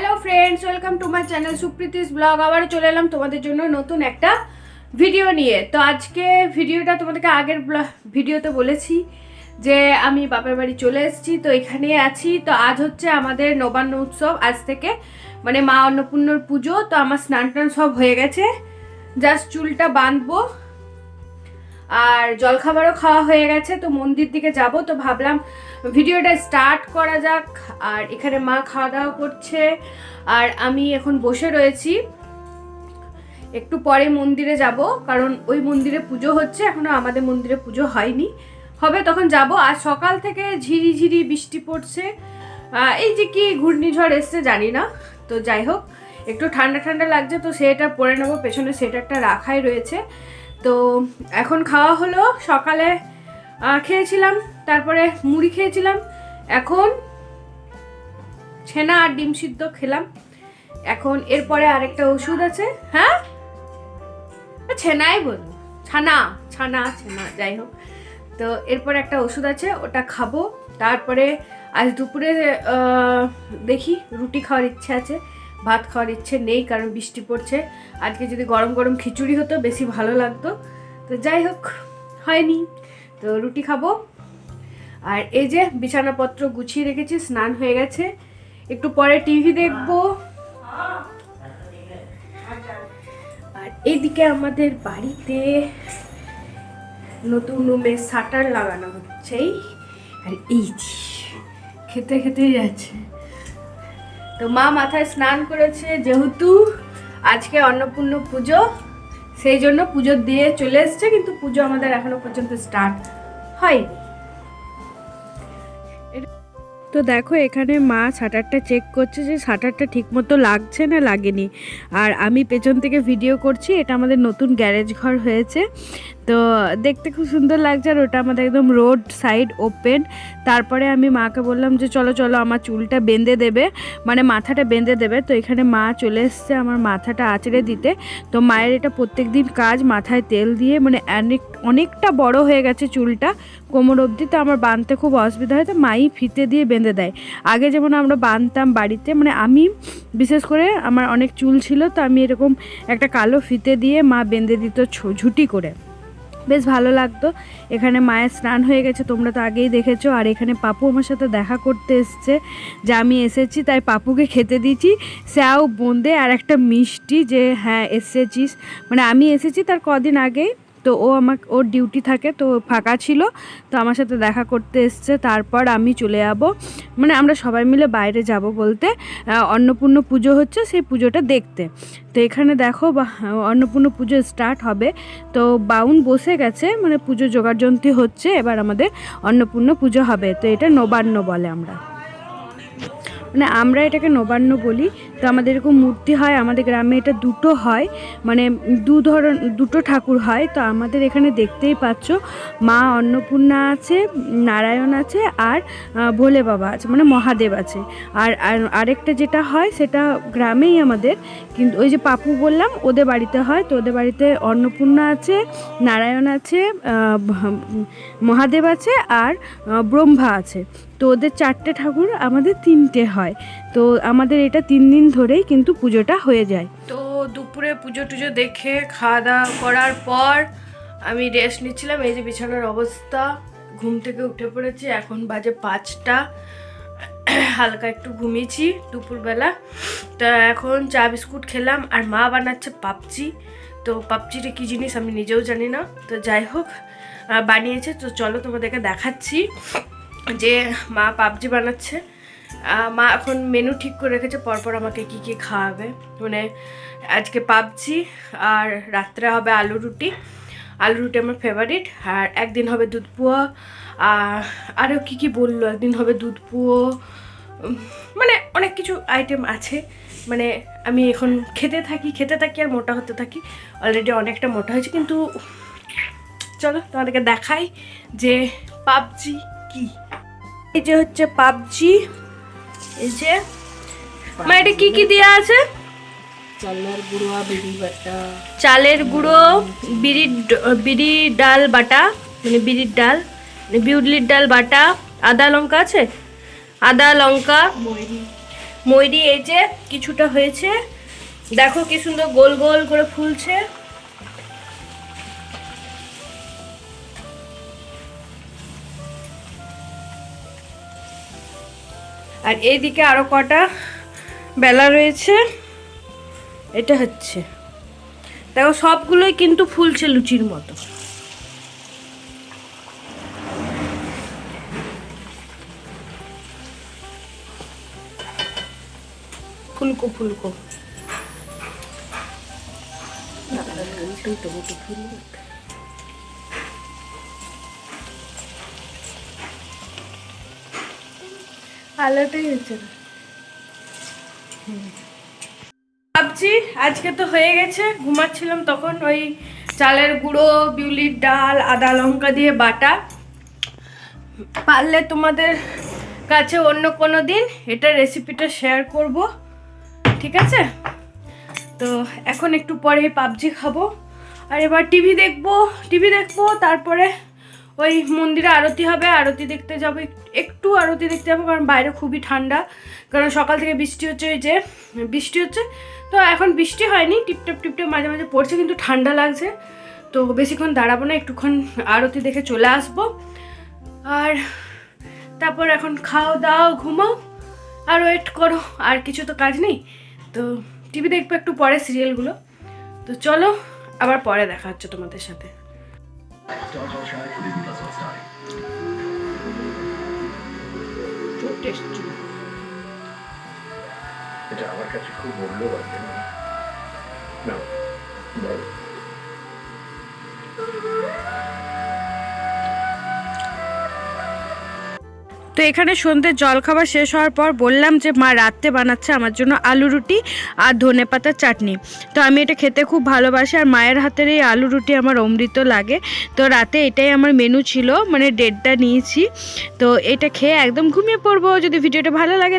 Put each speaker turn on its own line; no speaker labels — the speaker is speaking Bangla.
Hello friends welcome to my channel Supriti's blog আবারও চলে এলাম তোমাদের জন্য নতুন একটা ভিডিও নিয়ে। তো আজকে ভিডিওটা তোমাদেরকে আগের ভিডিওতে বলেছি যে আমি বাপের বাড়ি চলে এসেছি, তো এখানে আছি। তো আজ হচ্ছে আমাদের নবান্ন উৎসব, আজ থেকে মানে মা অন্নপূর্ণর পুজো। তো আমার স্নান টান সব হয়ে গেছে। জাস্ট চুলটা বাঁধবো। আর জলখাবারও খাওয়া হয়ে গেছে, তো মন্দির দিকে যাব। তো ভাবলাম ভিডিওটা স্টার্ট করা যাক। আর এখানে মা খাওয়া দাওয়া করছে। আর আমি এখন বসে রয়েছি। একটু পরে মন্দিরে যাব, কারণ ওই মন্দিরে পুজো হচ্ছে। এখনও আমাদের মন্দিরে পুজো হয়নি। হবে তখন যাব। আর সকাল থেকে ঝিরি ঝিরি বৃষ্টি পড়ছে। এই যে কি ঘূর্ণিঝড় এসছে জানি না। তো যাই হোক, একটু ঠান্ডা ঠান্ডা লাগছে, তো সেটা পরে নেব। পেছনে সেটারটা রাখাই রয়েছে। তো এখন খাওয়া হলো সকালে। খেয়েছিলাম, তারপরে মুড়ি খেয়েছিলাম, এখন ছেনা আর ডিম সিদ্ধ খেলাম। এখন এরপরে আরেকটা ওষুধ আছে হ্যাঁ? ছেনাই বলব, ছানা ছানা, ছেনা, যাই হোক। তো এরপর একটা ওষুধ আছে, ওটা খাব। তারপরে আজ দুপুরে দেখি, রুটি খাওয়ার ইচ্ছে আছে, ভাত খাওয়ার ইচ্ছে নেই, কারণ বৃষ্টি পড়ছে। আজকে যদি গরম গরম খিচুড়ি হতো, বেশি ভালো লাগতো। তো যাই হোক, হয়নি। তো রুটি খাব। আর এই যে বিছানাপত্র গুছিয়ে রেখেছি, স্নান হয়ে গেছে। একটু পরে টিভি দেখব। আর এইদিকে আমাদের বাড়িতে নতুন রুমে শাটার লাগানো হচ্ছে। আর এই খেতে খেতে যাচ্ছে। তো মা মাথায় স্নান করেছে, যেহেতু আজকে অন্নপূর্ণ পুজো সেই জন্য পুজো দিয়ে চলে এসছে কিন্তু পুজো আমাদের এখনও পর্যন্ত স্টার্ট হয়নি। তো দেখো, এখানে মা শাটারটা চেক করছে যে শাটারটা ঠিকমতো লাগছে না লাগেনি। আর আমি পেছন থেকে ভিডিও করছি, এটা আমাদের নতুন গ্যারেজ ঘর হয়েছে। তো দেখতে খুব সুন্দর লাগছে আর ওটা আমাদের একদম রোড সাইড ওপেন তারপরে আমি মাকে বললাম যে চলো চলো, আমার চুলটা বেঁধে দেবে। মানে মাথাটা বেঁধে দেবে। তো এখানে মা চলে এসছে আমার মাথাটা আঁচড়ে দিতে। তো মায়ের এটা প্রত্যেক দিন কাজ মাথায় তেল দিয়ে মানে অনেক, অনেকটা বড় হয়ে গেছে চুলটা। কোমর অবধি তো আমার বাঁধতে খুব অসুবিধা হয়। তো মাই ফিতে দিয়ে বেঁধে দেয়। আগে যেমন আমরা বাঁধতাম বাড়িতে মানে আমি বিশেষ করে আমার অনেক চুল ছিল, তো আমি এরকম একটা কালো ফিতে দিয়ে মা বেঁধে দিত ঝুটি করে। বেশ ভালো লাগতো। এখানে মায়ের স্নান হয়ে গেছে, তোমরা তো আগেই দেখেছ। আর এখানে পাপু আমার সাথে দেখা করতে এসছে, যে আমি এসেছি, তাই পাপুকে খেতে দিয়েছি। স্যাও, বোঁদে আর একটা মিষ্টি যে হ্যাঁ এসেছিস। মানে আমি এসেছি তার কদিন আগেই। তো ও আমাকে, ওর ডিউটি থাকে, তো ফাঁকা ছিল। তো আমার সাথে দেখা করতে এসছে, তারপর আমি চলে যাব। মানে আমরা সবাই মিলে বাইরে যাব বলতে। অন্নপূর্ণ পুজো হচ্ছে সেই পুজোটা দেখতে। তো এখানে দেখো অন্নপূর্ণ পুজো স্টার্ট হবে। তো বাউন বসে গেছে মানে পুজো জোগাড়যন্ত্রী হচ্ছে, এবার আমাদের অন্নপূর্ণ পুজো হবে। তো এটা নবান্ন বলে আমরা। মানে আমরা এটাকে নবান্ন বলি। তো আমাদের এরকম মূর্তি হয়, আমাদের গ্রামে এটা দুটো হয় মানে দু ধরন, দুটো ঠাকুর হয়। তো আমাদের এখানে দেখতেই পাচ্ছ, মা অন্নপূর্ণা আছে, নারায়ণ আছে আর ভোলে বাবা আছে মানে মহাদেব আছে। আর- আরেকটা যেটা হয়, সেটা গ্রামেই আমাদের, কিন্তু ওই যে পাপু বললাম, ওদের বাড়িতে হয়। তো ওদের বাড়িতে অন্নপূর্ণা আছে, নারায়ণ আছে মহাদেব আছে আর ব্রহ্মা আছে। তো ওদের চারটে ঠাকুর আমাদের তিনটে হয়। তো আমাদের এটা তিন দিন ধরেই কিন্তু পুজোটা হয়ে যায়। তো দুপুরে পুজো টুজো দেখে খাওয়া দাওয়া করার পর আমি রেস্ট নিচ্ছিলাম। এই যে বিছানার অবস্থা, ঘুম থেকে উঠে পড়েছি। এখন বাজে পাঁচটা। হালকা একটু ঘুমিয়েছি দুপুরবেলা। তা এখন চা বিস্কুট খেলাম আর মা বানাচ্ছে পাপচি। তো পাপচিটা কী জিনিস আমি নিজেও জানি না। তো যাই হোক বানিয়েছে। তো চলো তোমাদেরকে দেখাচ্ছি যে মা পাবজি বানাচ্ছে। মা এখন মেনু ঠিক করে রেখেছে, পরপর আমাকে কি কি খাওয়াবে। মানে আজকে পাবজি আর রাত্রে হবে আলু রুটি। আলু রুটি আমার ফেভারিট আর একদিন হবে দুধ পুয়া। আর আরও কী কী বলল, একদিন হবে দুধ পুয়ো। মানে অনেক কিছু আইটেম আছে। মানে আমি এখন খেতে থাকি খেতে থাকি আর মোটা হতে থাকি। অলরেডি অনেকটা মোটা হয়েছে, কিন্তু চলো তোমাদেরকে দেখাই যে পাবজি কি। এই যে হচ্ছে পাবজি। এই যে মা এটা কি কি দেওয়া আছে?
চালের গুঁড়ো বিড়ি বাটা।
চালের গুঁড়ো বিড়ির বিড়ি ডাল বাটা মানে বিড়ির ডাল মানে বিউলির ডাল বাটা আদা লঙ্কা আছে? আদা লঙ্কা
ময়ূরি
এই যে কিছুটা হয়েছে। দেখো কি সুন্দর গোল গোল করে ফুলছে। আর এইদিকে আরও কটা বেলা রয়েছে। এটা হচ্ছে। দেখো, সবগুলোই কিন্তু ফুলছে লুচির মতো। ফুলকো ফুলকো। আলোটাই হচ্ছে না। ভাবছি আজকে তো হয়ে গেছে, ঘুমাচ্ছিলাম তখন ওই চালের গুঁড়ো, বিউলির ডাল, আদা লঙ্কা দিয়ে বাটা। পারলে তোমাদের কাছে অন্য কোনো দিন এটা রেসিপিটা শেয়ার করব, ঠিক আছে? তো এখন একটু পরে পাবজি খাব। আর এবার টিভি দেখব টিভি দেখব, তারপরে ওই মন্দিরে আরতি হবে, আরতি দেখতে যাব একটু আরতি দেখতে যাব, কারণ বাইরে খুবই ঠান্ডা। কারণ সকাল থেকে বৃষ্টি হচ্ছে ওই যে, বৃষ্টি হচ্ছে। তো এখন বৃষ্টি হয়নি, টিপটাপ টিপটাপ মাঝে মাঝে পড়ছে, কিন্তু ঠান্ডা লাগছে। তো বেশিক্ষণ দাঁড়াবো না, একটুক্ষণ আরতি দেখে চলে আসব। আর তারপর এখন খাও দাও, ঘুমাও, আর ওয়েট করো, আর কিছু তো কাজ নেই। তো টিভি দেখব একটু পরে সিরিয়ালগুলো। তো চলো, আবার পরে দেখা হচ্ছে তোমাদের সাথে।
এটা আমার কাছে খুব মূল্যবান জানো?
তো এখানে সন্ধ্যের জলখাবার শেষ হওয়ার পর বললাম যে, মা রাত্রে বানাচ্ছে আমার জন্য আলু রুটি আর ধনে পাতার চাটনি। তো আমি এটা খেতে খুব ভালোবাসি আর মায়ের হাতের এই আলু রুটি আমার অমৃত লাগে। তো রাতে এটাই আমার মেনু ছিল মানে ডেটটা নিয়েছি। তো এটা খেয়ে একদম ঘুমিয়ে পড়ব। যদি ভিডিওটা ভালো লাগে